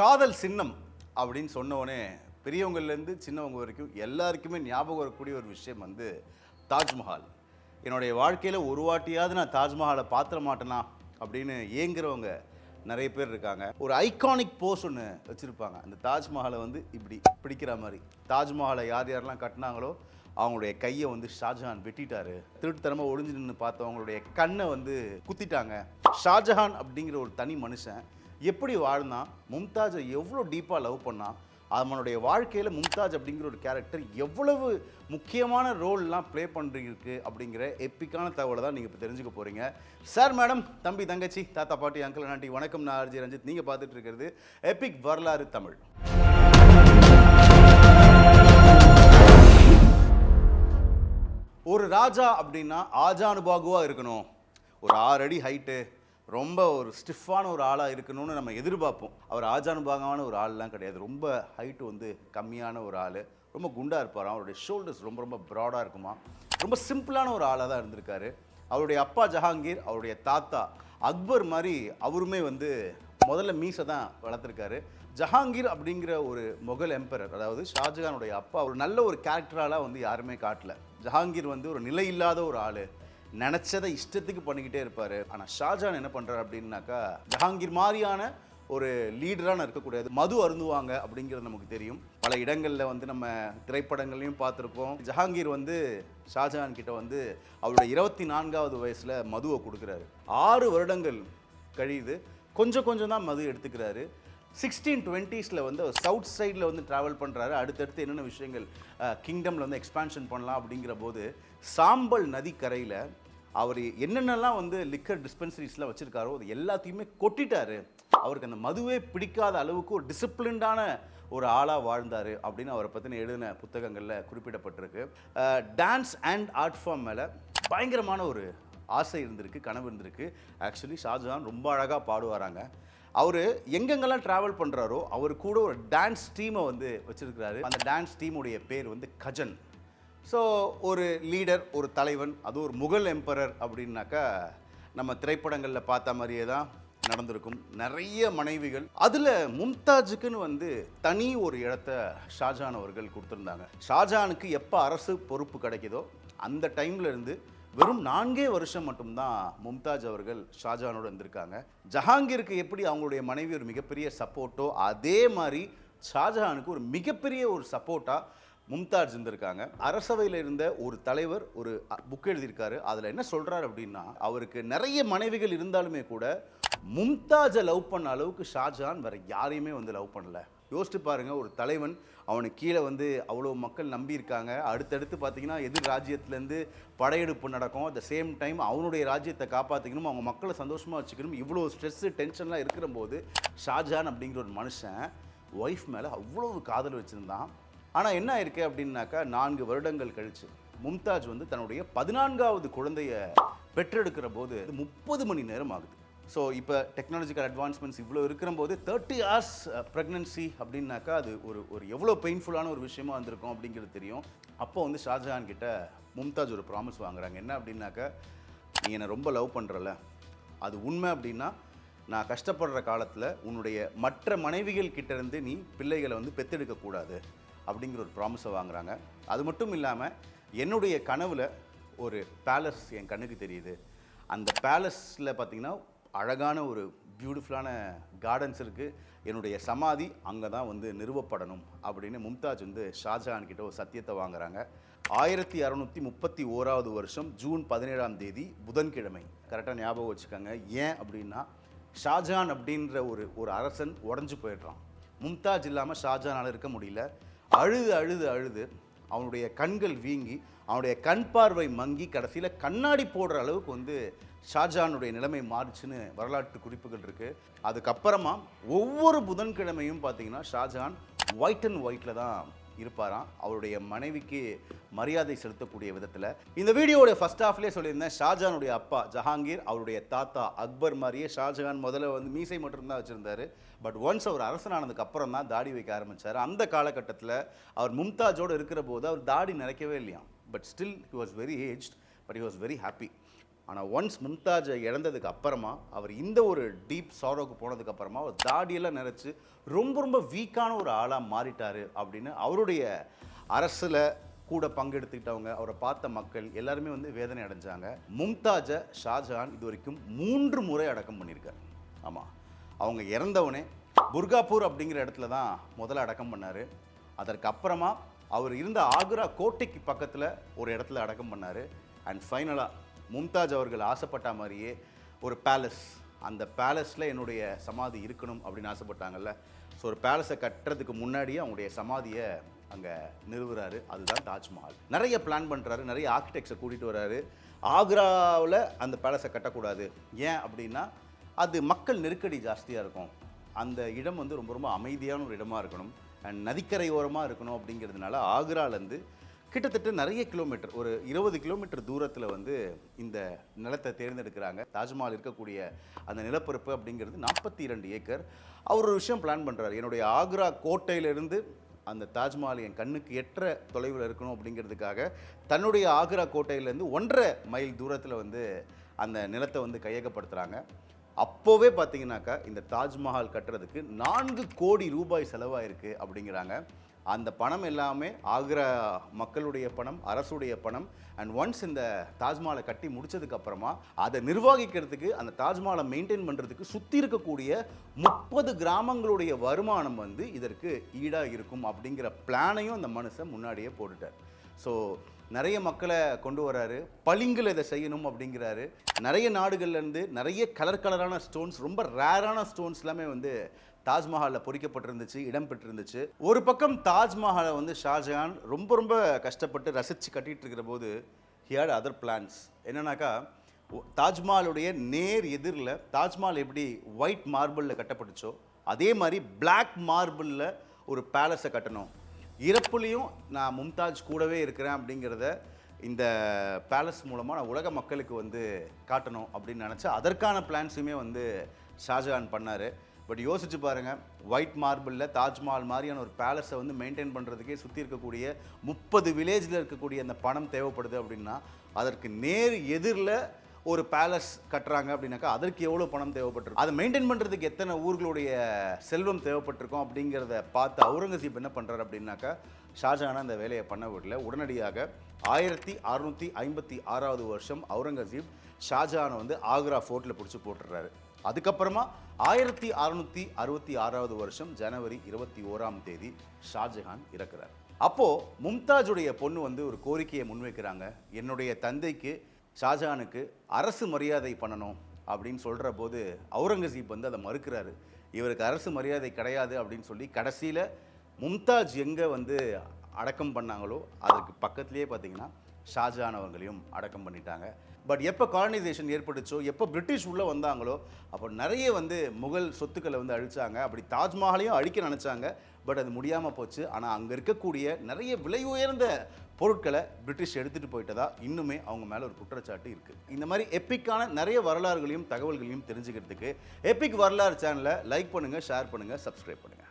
காதல் சின்னம் அப்படின்னு சொன்னோடனே பெரியவங்கள்லேருந்து சின்னவங்க வரைக்கும் எல்லாருக்குமே ஞாபகம் வரக்கூடிய ஒரு விஷயம் வந்து தாஜ்மஹால். என்னுடைய வாழ்க்கையில் ஒரு வாட்டியாவது நான் தாஜ்மஹாலை பார்த்துட மாட்டேனா அப்படின்னு ஏங்குறவங்க நிறைய பேர் இருக்காங்க. ஒரு ஐகானிக் போஸ் ஒன்று வச்சுருப்பாங்க. அந்த தாஜ்மஹாலை வந்து இப்படி பிடிக்கிற மாதிரி. தாஜ்மஹாலை யார் யாரெல்லாம் கட்டினாங்களோ அவங்களுடைய கையை வந்து ஷாஜஹான் வெட்டிட்டாரு. திருட்டுத்தனமாக ஒளிஞ்சு நின்று பார்த்தவங்களுடைய கண்ணை வந்து குத்திட்டாங்க. ஷாஜஹான் அப்படிங்கிற ஒரு தனி மனுஷன் எப்படி வாழ்ந்தான் மும்தாஜை எவ்வளோ டீப்பாக லவ் பண்ணான் அவனுடைய வாழ்க்கையில் மும்தாஜ் அப்படிங்கிற ஒரு கேரக்டர் எவ்வளவு முக்கியமான ரோல்லாம் ப்ளே பண்ணுறீங்க அப்படிங்கிற எப்பிக்கான தகவலை தான் நீங்கள் இப்போ தெரிஞ்சுக்க போகிறீங்க சார் மேடம் தம்பி தங்கச்சி தாத்தா பாட்டி அங்கிள் நாட்டி வணக்கம். நான் ஆர்ஜி ரஞ்சித். நீங்கள் பார்த்துட்டு இருக்கிறது எபிக் வரலாறு தமிழ். ஒரு ராஜா அப்படின்னா ஆஜானுபாகுவாக இருக்கணும். ஒரு ஆறு அடி ஹைட்டு ரொம்ப ஒரு ஸ்டிஃபான ஒரு ஆளாக இருக்கணும்னு நம்ம எதிர்பார்ப்போம். அவர் ஆஜானுபாகமான ஒரு ஆள்லாம் கிடையாது. ரொம்ப ஹைட்டு வந்து கம்மியான ஒரு ஆள். ரொம்ப குண்டாக இருப்பார் அவருடைய ஷோல்டர்ஸ் ரொம்ப ரொம்ப ப்ராடாக இருக்குமா? ரொம்ப சிம்பிளான ஒரு ஆளாக தான் இருந்திருக்காரு. அவருடைய அப்பா ஜஹாங்கீர் அவருடைய தாத்தா அக்பர் மாதிரி அவருமே வந்து முதல்ல மீசை தான் வளர்த்துருக்காரு. ஜஹாங்கீர் அப்படிங்கிற ஒரு முகல் எம்பரர் அதாவது ஷாஜகானுடைய அப்பா ஒரு நல்ல ஒரு கேரக்டராலாம் வந்து யாருமே காட்டல. ஜஹாங்கீர் வந்து ஒரு நிலை இல்லாத ஒரு ஆள். நினச்சதை இஷ்டத்துக்கு பண்ணிக்கிட்டே இருப்பார். ஆனால் ஷாஜான் என்ன பண்ணுறாரு அப்படின்னாக்கா ஜஹாங்கீர் மாதிரியான ஒரு லீடரான இருக்கக்கூடாது. மது அருந்துவாங்க அப்படிங்கிறது நமக்கு தெரியும். பல இடங்களில் வந்து நம்ம திரைப்படங்கள்லையும் பார்த்துருக்கோம். ஜஹாங்கீர் வந்து ஷாஜஹான் கிட்ட வந்து அவருடைய இருபத்தி நான்காவது வயசில் மதுவை கொடுக்குறாரு. ஆறு வருடங்கள் கழியுது. கொஞ்சம் கொஞ்சம் தான் மது எடுத்துக்கிறாரு. சிக்ஸ்டீன் டுவெண்ட்டீஸில் வந்து அவர் சவுத் சைடில் வந்து ட்ராவல் பண்ணுறாரு அடுத்தடுத்து என்னென்ன விஷயங்கள் கிங்டமில் வந்து எக்ஸ்பான்ஷன் பண்ணலாம் அப்படிங்கிற போது சாம்பல் நதிக்கரையில் அவர் என்னென்னலாம் வந்து லிக்கர் டிஸ்பென்சரிஸ்லாம் வச்சுருக்காரோ அது எல்லாத்தையுமே கொட்டிட்டாரு. அவருக்கு அந்த மதுவே பிடிக்காத அளவுக்கு ஒரு டிசிப்ளின்டான ஒரு ஆளாக வாழ்ந்தார் அப்படின்னு அவரை பற்றின எழுதின புத்தகங்களில் குறிப்பிடப்பட்டிருக்கு. டான்ஸ் அண்ட் ஆர்ட் ஃபார்ம் மேலே பயங்கரமான ஒரு ஆசை இருந்திருக்கு கனவு இருந்திருக்கு. ஆக்சுவலி ஷாஜஹான் ரொம்ப அழகாக பாடுவாராங்க. அவர் எங்கெங்கெல்லாம் ட்ராவல் பண்ணுறாரோ அவர் கூட ஒரு டான்ஸ் டீமை வந்து வச்சுருக்கிறாரு. அந்த டான்ஸ் டீமுடைய பேர் வந்து கஜன். ஸோ ஒரு லீடர் ஒரு தலைவன் அது ஒரு முகல் எம்பரர் அப்படின்னாக்கா நம்ம திரைப்படங்களில் பார்த்த மாதிரியே தான் நடந்திருக்கும். நிறைய மனைவிகள். அதில் மும்தாஜுக்குன்னு வந்து தனி ஒரு இடத்த ஷாஜான் அவர்கள் கொடுத்துருந்தாங்க. ஷாஜானுக்கு எப்போ அரசு பொறுப்பு கிடைக்குதோ அந்த டைம்ல இருந்து வெறும் நான்கே வருஷம் மட்டும்தான் மும்தாஜ் அவர்கள் ஷாஜானோடு இருந்திருக்காங்க. ஜஹாங்கீருக்கு எப்படி அவங்களுடைய மனைவி ஒரு மிகப்பெரிய சப்போர்ட்டோ அதே மாதிரி ஷாஜஹானுக்கு ஒரு மிகப்பெரிய ஒரு சப்போர்ட்டாக மும்தாஜ் இருந்திருக்காங்க. அரசவையில் இருந்த ஒரு தலைவர் ஒரு புக் எழுதியிருக்காரு. அதில் என்ன சொல்கிறார் அப்படின்னா அவருக்கு நிறைய மனைவிகள் இருந்தாலுமே கூட மும்தாஜை லவ் பண்ண அளவுக்கு ஷாஜஹான் வேற யாரையுமே வந்து லவ் பண்ணலை. யோசிச்சு பாருங்கள் ஒரு தலைவன் அவனுக்கு கீழே வந்து அவ்வளோ மக்கள் நம்பியிருக்காங்க அடுத்தடுத்து பார்த்தீங்கன்னா எதிர் ராஜ்யத்துலேருந்து படையெடுப்பு நடக்கும். அட் த சேம் டைம் அவனுடைய ராஜ்யத்தை காப்பாற்றிக்கணும் அவங்க மக்களை சந்தோஷமாக வச்சுக்கணும். இவ்வளோ ஸ்ட்ரெஸ்ஸு டென்ஷன்லாம் இருக்கிற போது ஷாஜஹான் அப்படிங்கிற ஒரு மனுஷன் ஒய்ஃப் மேலே அவ்வளோ காதல் வச்சுருந்தான். ஆனால் என்ன ஆயிருக்கு அப்படின்னாக்கா நான்கு வருடங்கள் கழிச்சு மும்தாஜ் வந்து தன்னுடைய பதினான்காவது குழந்தைய பெற்றெடுக்கிற போது முப்பது மணி நேரம் ஆகுது. ஸோ இப்போ டெக்னாலஜிக்கல் அட்வான்ஸ்மெண்ட்ஸ் இவ்வளோ இருக்கிற போது தேர்ட்டி ஹார்ஸ் ப்ரெக்னன்சி அப்படின்னாக்கா அது ஒரு ஒரு எவ்வளோ பெயின்ஃபுல்லான ஒரு விஷயமா வந்திருக்கும் அப்படிங்கிறது தெரியும். அப்போ வந்து ஷாஜஹான் கிட்ட மும்தாஜ் ஒரு ப்ராமிஸ் வாங்குறாங்க. என்ன அப்படின்னாக்கா நீ என்னை ரொம்ப லவ் பண்ணுறல அது உண்மை அப்படின்னா நான் கஷ்டப்படுற காலத்தில் உன்னுடைய மற்ற மனைவிகள் கிட்டேருந்து நீ பிள்ளைகளை வந்து பெற்றெடுக்கக்கூடாது அப்படிங்கிற ஒரு ப்ராமிஸை வாங்குறாங்க. அது மட்டும் இல்லாமல் என்னுடைய கனவில் ஒரு பேலஸ் என் கண்ணுக்கு தெரியுது. அந்த பேலஸில் பார்த்தீங்கன்னா அழகான ஒரு பியூட்டிஃபுல்லான கார்டன்ஸ் இருக்குது என்னுடைய சமாதி அங்கே தான் வந்து நிறுவப்படணும் அப்படின்னு மும்தாஜ் வந்து ஷாஜஹான் கிட்ட ஒரு சத்தியத்தை வாங்குறாங்க. ஆயிரத்தி அறநூற்றி முப்பத்தி ஓராவது வருஷம் ஜூன் பதினேழாம் தேதி புதன்கிழமை. கரெக்டாக ஞாபகம் வச்சுக்கோங்க. ஏன் அப்படின்னா ஷாஜஹான் அப்படின்ற ஒரு ஒரு அரசன் உடஞ்சு போயிடுறான். மும்தாஜ் இல்லாமல் ஷாஜஹானால் இருக்க முடியல. அழுது அழுது அழுது அவனுடைய கண்கள் வீங்கி அவனுடைய கண் பார்வை மங்கி கடைசியில் கண்ணாடி போடுற அளவுக்கு வந்து ஷாஜானுடைய நிலைமை மாறுச்சுன்னு வரலாற்று குறிப்புகள் இருக்குது அதுக்கப்புறமா ஒவ்வொரு புதன்கிழமையும் பார்த்தீங்கன்னா ஷாஜஹான் ஒயிட் அண்ட் ஒயிட்டில் தான் இருப்பாராம். அவருடைய மனைவிக்கு மரியாதை செலுத்தக்கூடிய விதத்தில். இந்த வீடியோட ஃபர்ஸ்ட் ஹாஃப்லேயே சொல்லியிருந்தேன் ஷாஜானுடைய அப்பா ஜஹாங்கீர் அவருடைய தாத்தா அக்பர் மாதிரியே ஷாஜஹான் முதல்ல வந்து மீசை மட்டும்தான் வச்சுருந்தாரு. பட் ஒன்ஸ் அவர் அரசனானதுக்கு அப்புறம் தான் தாடி வைக்க ஆரம்பிச்சார். அந்த காலகட்டத்தில் அவர் மும்தாஜோடு இருக்கிற போது அவர் தாடி நினைக்கவே இல்லையாம். But still he was very aged but he was very happy ஆனால் ஒன்ஸ் மும்தாஜை இழந்ததுக்கு அப்புறமா அவர் இந்த ஒரு டீப் சாரோக்கு போனதுக்கு அப்புறமா அவர் தாடியெல்லாம் நினச்சி ரொம்ப ரொம்ப வீக்கான ஒரு ஆளாக மாறிட்டார் அப்படின்னு அவருடைய அரசில் கூட பங்கெடுத்துக்கிட்டவங்க அவரை பார்த்த மக்கள் எல்லாருமே வந்து வேதனை அடைஞ்சாங்க. மும்தாஜை ஷாஜஹான் இது வரைக்கும் மூன்று முறை அடக்கம் பண்ணியிருக்கார். ஆமாம் அவங்க இறந்தவனே புர்காப்பூர் அப்படிங்கிற இடத்துல தான் முதல்ல அடக்கம் பண்ணார். அதற்கு அப்புறமா அவர் இருந்த ஆக்ரா கோட்டைக்கு பக்கத்தில் ஒரு இடத்துல அடக்கம் பண்ணார். அண்ட் ஃபைனலாக மும்தாஜ் அவர்கள் ஆசைப்பட்ட மாதிரியே ஒரு பேலஸ் அந்த பேலஸில் என்னுடைய சமாதி இருக்கணும் அப்படின்னு ஆசைப்பட்டாங்கல்ல. ஸோ ஒரு பேலஸை கட்டுறதுக்கு முன்னாடியே அவங்களுடைய சமாதியை அங்கே நிறுவுறாரு. அதுதான் தாஜ்மஹால். நிறைய பிளான் பண்ணுறாரு நிறைய ஆர்கிடெக்ட்ஸை கூட்டிகிட்டு வராரு ஆக்ராவில் அந்த பேலஸை கட்டக்கூடாது. ஏன் அப்படின்னா அது மக்கள் நெருக்கடி ஜாஸ்தியாக இருக்கும். அந்த இடம் வந்து ரொம்ப ரொம்ப அமைதியான ஒரு இடமா இருக்கணும். அண்ட் நதிக்கரை ஓரமாக இருக்கணும் அப்படிங்கிறதுனால ஆக்ராலேருந்து கிட்டத்தட்ட நிறைய கிலோமீட்டர் ஒரு இருபது கிலோமீட்டர் தூரத்தில் வந்து இந்த நிலத்தை தேர்ந்தெடுக்கிறாங்க. தாஜ்மஹால் இருக்கக்கூடிய அந்த நிலப்பரப்பு அப்படிங்கிறது நாற்பத்தி இரண்டு ஏக்கர். அவர் ஒரு விஷயம் பிளான் பண்ணுறாரு என்னுடைய ஆக்ரா கோட்டையிலிருந்து அந்த தாஜ்மஹால் என் கண்ணுக்கு எற்ற தொலைவில் இருக்கணும் அப்படிங்கிறதுக்காக தன்னுடைய ஆக்ரா கோட்டையிலேருந்து ஒன்றரை மைல் தூரத்தில் வந்து அந்த நிலத்தை வந்து கையகப்படுத்துகிறாங்க அப்போவே பார்த்தீங்கன்னாக்கா இந்த தாஜ்மஹால் கட்டுறதுக்கு நான்கு கோடி ரூபாய் செலவாயிருக்கு அப்படிங்கிறாங்க. அந்த பணம் எல்லாமே ஆக்ரா மக்களுடைய பணம் அரசுடைய பணம் அண்ட் ஒன்ஸ் இந்த தாஜ்மஹாலை கட்டி முடித்ததுக்கப்புறமா அதை நிர்வகிக்கிறதுக்கு அந்த தாஜ்மஹாலை மெயின்டைன் பண்ணுறதுக்கு சுற்றி இருக்கக்கூடிய முப்பது கிராமங்களுடைய வருமானம் வந்து இதற்கு ஈடாக இருக்கும் அப்படிங்கிற பிளானையும் அந்த மனுஷன் முன்னாடியே போட்டுட்டார். ஸோ நிறைய மக்களை கொண்டு வராரு. பளிங்கில் இதை செய்யணும் அப்படிங்கிறாரு. நிறைய நாடுகள்லேருந்து நிறைய கலர் கலரான ஸ்டோன்ஸ் ரொம்ப ரேரான ஸ்டோன்ஸ் எல்லாமே வந்து தாஜ்மஹாலில் பொறிக்கப்பட்டிருந்துச்சு இடம் பெற்றிருந்துச்சு. ஒரு பக்கம் தாஜ்மஹாலை வந்து ஷாஜஹான் ரொம்ப ரொம்ப கஷ்டப்பட்டு ரசித்து கட்டிகிட்டு இருக்கிற போது ஹியாட் அதர் பிளான்ஸ் என்னன்னாக்கா தாஜ்மஹாலுடைய நேர் எதிரில் தாஜ்மஹால் எப்படி ஒயிட் மார்பிளில் கட்டப்பட்டுச்சோ அதே மாதிரி பிளாக் மார்பிளில் ஒரு பேலஸை கட்டணும். இறப்புலையும் நான் மும்தாஜ் கூடவே இருக்கிறேன் அப்படிங்கிறத இந்த பேலஸ் மூலமாக நான் உலக மக்களுக்கு வந்து காட்டணும் அப்படின்னு நினச்சா அதற்கான பிளான்ஸுமே வந்து ஷாஜஹான் பண்ணார். பட் யோசிச்சு பாருங்கள் ஒயிட் மார்பிளில் தாஜ்மஹால் மாதிரியான ஒரு பேலஸை வந்து மெயின்டைன் பண்ணுறதுக்கே சுற்றி இருக்கக்கூடிய முப்பது வில்லேஜில் இருக்கக்கூடிய அந்த பணம் தேவைப்படுது அப்படின்னா அதற்கு நேர் எதிரில் ஒரு பேலஸ் கட்டுறாங்க அப்படின்னாக்கா அதற்கு எவ்வளோ பணம் தேவைப்பட்டிருக்கும்? அதை மெயின்டைன் பண்ணுறதுக்கு எத்தனை ஊர்களுடைய செல்வம் தேவைப்பட்டிருக்கும் அப்படிங்கிறத பார்த்து அவுரங்கசீப் என்ன பண்ணுறாரு அப்படின்னாக்கா ஷாஜஹான் அந்த வேலையை பண்ண விடல. உடனடியாக ஆயிரத்தி அறுநூற்றி ஐம்பத்தி ஆறாவது வருஷம் அவுரங்கசீப் ஷாஜஹானை வந்து ஆக்ரா ஃபோர்ட்டில் பிடிச்சி போட்டுடுறாரு. அதுக்கப்புறமா ஆயிரத்தி அறுநூற்றி அறுபத்தி ஆறாவது வருஷம் ஜனவரி இருபத்தி ஓராம் தேதி ஷாஜஹான் இறக்குறார். அப்போது மும்தாஜுடைய பொண்ணு வந்து ஒரு கோரிக்கையை முன்வைக்கிறாங்க. என்னுடைய தந்தைக்கு ஷாஜஹானுக்கு அரசு மரியாதை பண்ணணும் அப்படின்னு சொல்கிற போது அவுரங்கசீப் வந்து அதை மறுக்கிறாரு. இவருக்கு அரசு மரியாதை கிடையாது அப்படின்னு சொல்லி கடைசியில் மும்தாஜ் எங்கே வந்து அடக்கம் பண்ணாங்களோ அதுக்கு பக்கத்துலேயே பார்த்தீங்கன்னா ஷாஜஹான் அவர்களையும் அடக்கம் பண்ணிட்டாங்க. பட் எப்போ காலனைசேஷன் ஏற்பட்டுச்சோ எப்போ பிரிட்டிஷ் உள்ளே வந்தாங்களோ அப்போ நிறைய வந்து முகல் சொத்துக்களை வந்து அழிச்சாங்க. அப்படி தாஜ்மஹாலையும் அழிக்க நினச்சாங்க. பட் அது முடியாமல் போச்சு. ஆனால் அங்கே இருக்கக்கூடிய நிறைய விலை உயர்ந்த பொருட்களை பிரிட்டிஷ் எடுத்துகிட்டு போயிட்டதா இன்னுமே அவங்க மேலே ஒரு குற்றச்சாட்டு இருக்குது இந்த மாதிரி எப்பிக்கான நிறைய வரலாறுகளையும் தகவல்களையும் தெரிஞ்சுக்கிறதுக்கு எப்பிக் வரலாறு சேனலை லைக் பண்ணுங்கள் ஷேர் பண்ணுங்கள் சப்ஸ்கிரைப் பண்ணுங்கள்